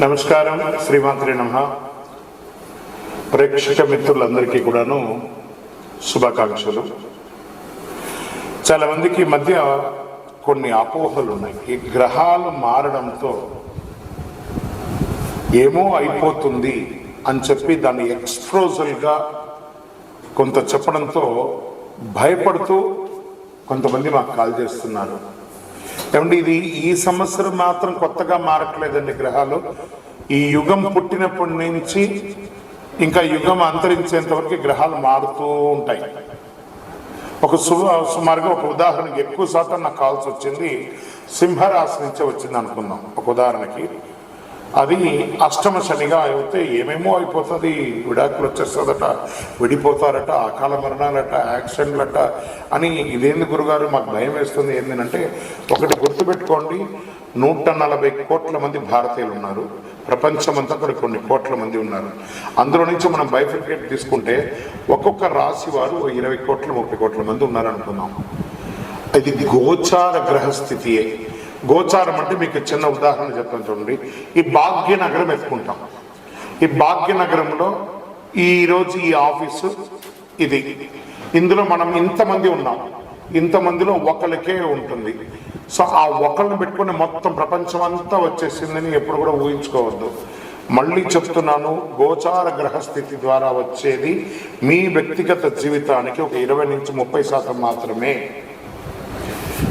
నమస్కారం శ్రీమాత్రి నమ. ప్రేక్షక మిత్రులందరికీ కూడాను శుభాకాంక్షలు. చాలా మందికి ఈ మధ్య కొన్ని అపోహలు ఉన్నాయి. ఈ గ్రహాలు మారడంతో ఏమో అయిపోతుంది అని చెప్పి దాన్ని ఎక్స్ప్రోజల్గా కొంత చెప్పడంతో భయపడుతూ కొంతమంది మాకు కాల్ చేస్తున్నారు. ఏమంటే ఇది ఈ సంవత్సరం మాత్రం కొత్తగా మారట్లేదండి గ్రహాలు. ఈ యుగం పుట్టినప్పటి నుంచి ఇంకా యుగం అంతరించేంత వరకు గ్రహాలు మారుతూ ఉంటాయి. ఒక సు సుమారుగా ఒక ఉదాహరణకి ఎక్కువ శాతం నాకు కావాల్సి వచ్చింది సింహరాశి నుంచే వచ్చింది అనుకుందాం. ఒక ఉదాహరణకి అది అష్టమ శనిగా అయితే ఏమేమో అయిపోతుంది. విడాకులు వచ్చేస్తుందట విడిపోతారట అకాల మరణాలట యాక్సిడెంట్లట అని ఇదేంది గురుగారు? మాకు భయం వేస్తుంది. ఏంటంటే ఒకటి గుర్తుపెట్టుకోండి. నూట నలభై కోట్ల మంది భారతీయులు ఉన్నారు. ప్రపంచమంతా కూడా కొన్ని కోట్ల మంది ఉన్నారు. అందులో నుంచి మనం బైఫికేట్ తీసుకుంటే ఒక్కొక్క రాశి వారు ఇరవై కోట్ల ముప్పై కోట్ల మంది ఉన్నారు ఇది గోచార గ్రహస్థితియే. గోచారం అంటే మీకు చిన్న ఉదాహరణ చెప్తాను చూడండి. ఈ భాగ్యనగరం ఎత్తుకుంటాం. ఈ భాగ్యనగరంలో ఈరోజు ఈ ఆఫీసు ఇది. ఇందులో మనం ఇంతమంది ఉన్నాం. ఇంతమందిలో ఒకరికే ఉంటుంది. సో ఆ ఒకరిని పెట్టుకుని మొత్తం ప్రపంచం అంతా వచ్చేసిందని ఎప్పుడు కూడా ఊహించుకోవద్దు. మళ్ళీ చెప్తున్నాను గోచార గ్రహస్థితి ద్వారా వచ్చేది మీ వ్యక్తిగత జీవితానికి ఒక ఇరవై నుంచి ముప్పై శాతం మాత్రమే.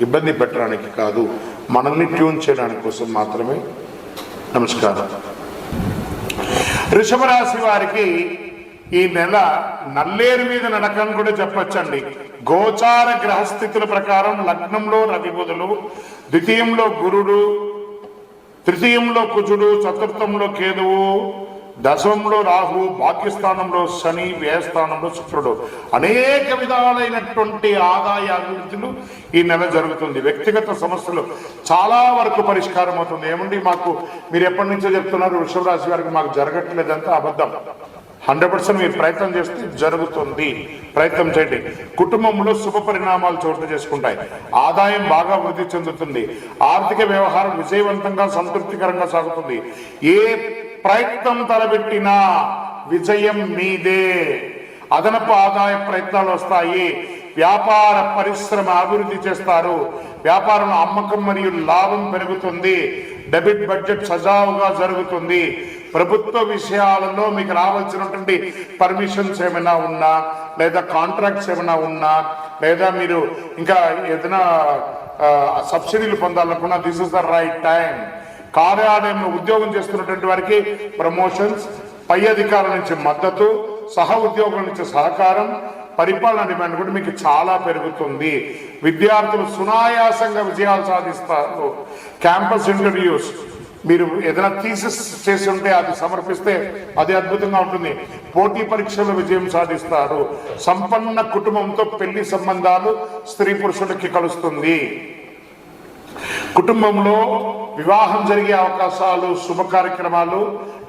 ఇబ్బంది పెట్టడానికి కాదు మనల్ని ట్యూన్ చేయడానికి కోసం మాత్రమే. నమస్కారం. వృషభ రాశి వారికి ఈ నెల నల్లేరు మీద నడకని కూడా చెప్పొచ్చండి. గోచార గ్రహస్థితుల ప్రకారం లగ్నంలో రవి బుధులు ద్వితీయంలో గురుడు తృతీయంలో కుజుడు చతుర్థంలో కేతువు దశమంలో రాహు భాగ్యస్థానంలో శని వ్యయస్థానంలో శుక్రుడు. అనేక విధాలైనటువంటి ఆదాయ అభివృద్ధులు ఈ నెల జరుగుతుంది. వ్యక్తిగత సమస్యలు చాలా వరకు పరిష్కారం అవుతుంది. ఏమండి మాకు మీరు ఎప్పటి నుంచో చెప్తున్నారు వృషభ రాశి వారికి మాకు జరగట్లేదంటే అబద్ధం. హండ్రెడ్ పర్సెంట్ మీరు ప్రయత్నం చేస్తే జరుగుతుంది. ప్రయత్నం చేయండి. కుటుంబంలో శుభ పరిణామాలు చోటు చేసుకుంటాయి. ఆదాయం బాగా వృద్ధి చెందుతుంది. ఆర్థిక వ్యవహారం విజయవంతంగా సంతృప్తికరంగా సాగుతుంది. ఏ ప్రయత్నం తలబెట్టినా విజయం మీదే. అదనపు ఆదాయ ప్రయత్నాలు వస్తాయి. వ్యాపార పరిశ్రమ అభివృద్ధి చేస్తారు. వ్యాపారంలో అమ్మకం మరియు లాభం పెరుగుతుంది. డెబిట్ బడ్జెట్ సజావుగా జరుగుతుంది. ప్రభుత్వ విషయాలలో మీకు రావాల్సినటువంటి పర్మిషన్స్ ఏమైనా ఉన్నా లేదా కాంట్రాక్ట్స్ ఏమైనా ఉన్నా లేదా మీరు ఇంకా ఏదైనా సబ్సిడీలు పొందాలనుకున్నా this is the right time కార్యాలయంలో ఉద్యోగం చేస్తున్నటువంటి వారికి ప్రమోషన్స్ పై అధికారుల నుంచి మద్దతు సహ ఉద్యోగుల నుంచి సహకారం పరిపాలన డిమాండ్ కూడా మీకు చాలా పెరుగుతుంది. విద్యార్థులు సునాయాసంగా విజయాలు సాధిస్తారు. క్యాంపస్ ఇంటర్వ్యూస్ మీరు ఏదైనా థీసిస్ చేసి ఉంటే అది సమర్పిస్తే అది అద్భుతంగా ఉంటుంది. పోటీ పరీక్షల్లో విజయం సాధిస్తారు. సంపన్న కుటుంబంతో పెళ్ళి సంబంధాలు స్త్రీ పురుషులకి కలుస్తుంది. కుటుంబంలో వివాహం జరిగే అవకాశాలు శుభ కార్యక్రమాలు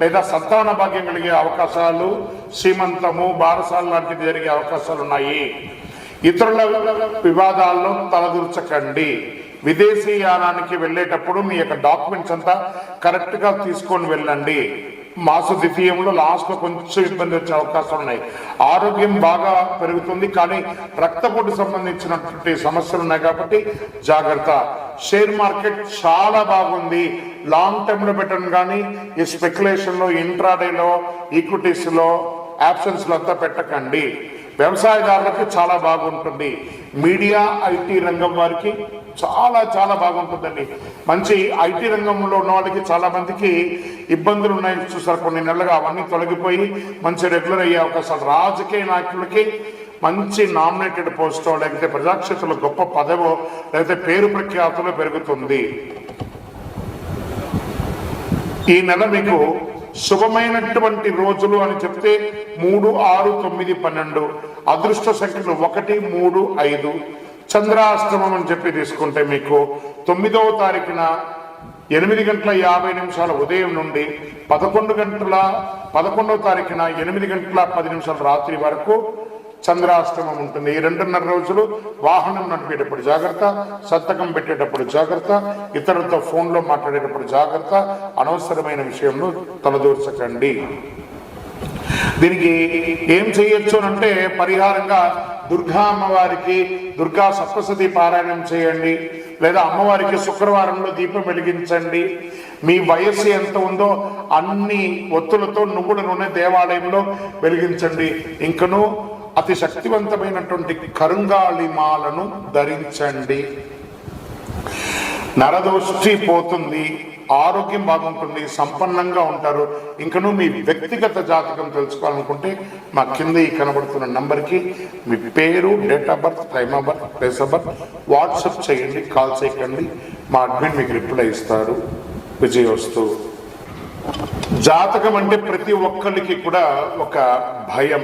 లేదా సంతాన భాగ్యం కలిగే అవకాశాలు సీమంతము బారసాలు లాంటివి జరిగే అవకాశాలు ఉన్నాయి. ఇతరుల వివాదాల్లో తలదూర్చకండి. విదేశీయానానికి వెళ్ళేటప్పుడు మీ యొక్క డాక్యుమెంట్స్ అంతా కరెక్ట్గా తీసుకొని వెళ్ళండి. మాస ద్వితీయంలో లాస్ట్లో కొంచెం ఇబ్బంది వచ్చే అవకాశాలు ఉన్నాయి. ఆరోగ్యం బాగా పెరుగుతుంది కానీ రక్తపోటు సంబంధించినటువంటి సమస్యలు ఉన్నాయి కాబట్టి జాగ్రత్త. షేర్ మార్కెట్ చాలా బాగుంది. లాంగ్ టర్మ్లో పెట్టడం కానీ ఈ స్పెక్యులేషన్లో ఇంట్రాడేలో ఈక్విటీస్లో లో అంతా పెట్టకండి. వ్యవసాయదారులకు చాలా బాగుంటుంది. మీడియా ఐటీ రంగం వారికి చాలా చాలా బాగుంటుందండి. మంచి ఐటీ రంగంలో ఉన్న వాళ్ళకి చాలా మందికి ఇబ్బందులు ఉన్నాయి చూసారు కొన్ని నెలలుగా అవన్నీ తొలగిపోయి మంచి రెగ్యులర్ అయ్యే అవకాశాలు. రాజకీయ నాయకులకి మంచి నామినేటెడ్ పోస్టో లేకపోతే ప్రజాక్షేత్రంలో గొప్ప పదవో లేకపోతే పేరు ప్రఖ్యాతులు పెరుగుతుంది. ఈ నెల మీకు శుభమైనటువంటి రోజులు అని చెప్తే మూడు ఆరు తొమ్మిది పన్నెండు. అదృష్ట సంఖ్యలు ఒకటి మూడు ఐదు. చంద్రాష్టమం అని చెప్పి తీసుకుంటే మీకు తొమ్మిదవ తారీఖున ఎనిమిది గంటల యాభై నిమిషాల ఉదయం నుండి పదకొండు గంటల పదకొండవ తారీఖున ఎనిమిది గంటల పది నిమిషాల రాత్రి వరకు చంద్రాష్టమం ఉంటుంది. ఈ రెండున్నర రోజులు వాహనం నడిపేటప్పుడు జాగ్రత్త సంతకం పెట్టేటప్పుడు జాగ్రత్త ఇతరులతో ఫోన్లో మాట్లాడేటప్పుడు జాగ్రత్త అనవసరమైన విషయంలో తలదూర్చకండి. దీనికి ఏం చేయొచ్చు అంటే పరిహారంగా దుర్గా అమ్మవారికి దుర్గా సప్తసతి పారాయణం చేయండి. లేదా అమ్మవారికి శుక్రవారంలో దీపం వెలిగించండి. మీ వయస్సు ఎంత ఉందో అన్ని ఒత్తులతో నువ్వుల నూనె దేవాలయంలో వెలిగించండి. ఇంకను అతి శక్తివంతమైనటువంటి కరుంగాళిమాలను ధరించండి. నరదోష్టి పోతుంది ఆరోగ్యం బాగుంటుంది సంపన్నంగా ఉంటారు. ఇంకను మీ వ్యక్తిగత జాతకం తెలుసుకోవాలనుకుంటే మా కింద ఈ కనబడుతున్న నంబర్కి మీ పేరు date of birth time of birth place of birth WhatsApp చేయండి కాల్ చేయకండి. మా అడ్మిన్ మీకు రిప్లై ఇస్తారు. విజయవస్తు జాతకం అంటే ప్రతి ఒక్కరికి కూడా ఒక భయం.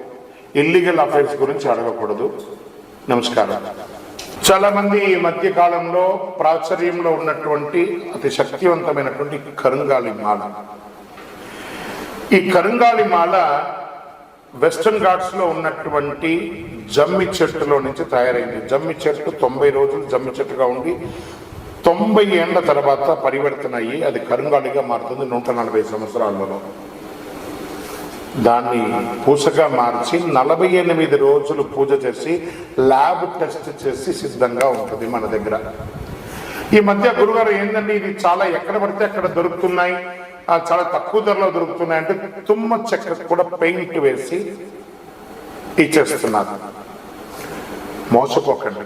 ఇల్లీగల్ అఫైర్స్ గురించి అడగకూడదు. నమస్కారం. చాలా మంది ఈ మధ్య కాలంలో ప్రాచుర్యంలో ఉన్నటువంటి అతి శక్తివంతమైనటువంటి కరుంగాలి మాల. ఈ కరుంగాలి మాల వెస్టర్న్ ఘాట్స్లో ఉన్నటువంటి జమ్మి చెట్టులో నుంచి తయారైంది. జమ్మి చెట్టు తొంభై రోజులు జమ్మి చెట్టుగా ఉండి తొంభై ఏళ్ళ తర్వాత పరివర్తన అయ్యి అది కరుంగాలిగా మారుతుంది నూట నలభై సంవత్సరాలలో దాన్ని పూసగా మార్చి నలభై ఎనిమిది రోజులు పూజ చేసి ల్యాబ్ టెస్ట్ చేసి సిద్ధంగా ఉంటుంది మన దగ్గర. ఈ మధ్య గురుగారు ఏంటంటే ఇది చాలా ఎక్కడ పడితే అక్కడ దొరుకుతున్నాయి చాలా తక్కువ ధరలో దొరుకుతున్నాయి అంటే తుమ్మ చెక్క కూడా పెయింట్ వేసి ఇచ్చేస్తున్నారు. మోసపోకండి.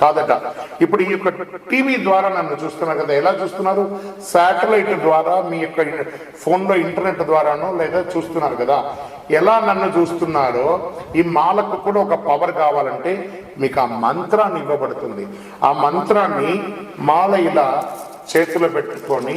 కాదట. ఇప్పుడు ఈ యొక్క టీవీ ద్వారా నన్ను చూస్తున్నారు కదా ఎలా చూస్తున్నారు? శాటిలైట్ ద్వారా మీ యొక్క ఫోన్లో ఇంటర్నెట్ ద్వారానో లేదా చూస్తున్నారు కదా. ఎలా నన్ను చూస్తున్నారో ఈ మాలకు కూడా ఒక పవర్ కావాలంటే మీకు ఆ మంత్రాన్ని ఇవ్వబడుతుంది. ఆ మంత్రాన్ని మాల ఇలా చేతిలో పెట్టుకొని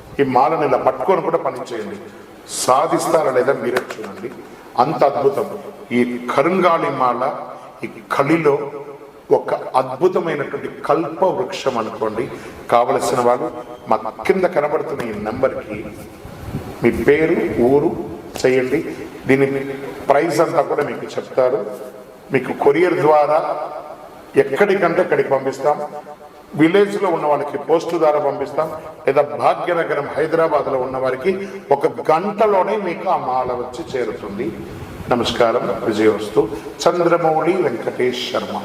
ఈ మాలను ఇలా పట్టుకొని కూడా పని చేయండి సాధిస్తారా లేదా మీరే చూడండి. అంత అద్భుతం. ఈ కరుంగాళి మాల ఈ కలిలో ఒక అద్భుతమైనటువంటి కల్ప వృక్షం అనుకోండి. కావలసిన వాళ్ళు మా కింద కనబడుతున్న ఈ నెంబర్కి మీ పేరు ఊరు చేయండి. దీని ప్రైస్ అంతా కూడా మీకు చెప్తారు. మీకు కొరియర్ ద్వారా ఎక్కడికంటే అక్కడికి పంపిస్తాం. విలేజ్లో ఉన్న వాళ్ళకి పోస్టు ద్వారా పంపిస్తాం. లేదా భాగ్యనగరం హైదరాబాద్లో ఉన్న వారికి ఒక గంటలోనే మీకు ఆ మాల వచ్చి చేరుతుంది. నమస్కారం. విజయవస్తు. చంద్రమౌళి వెంకటేష్ శర్మ.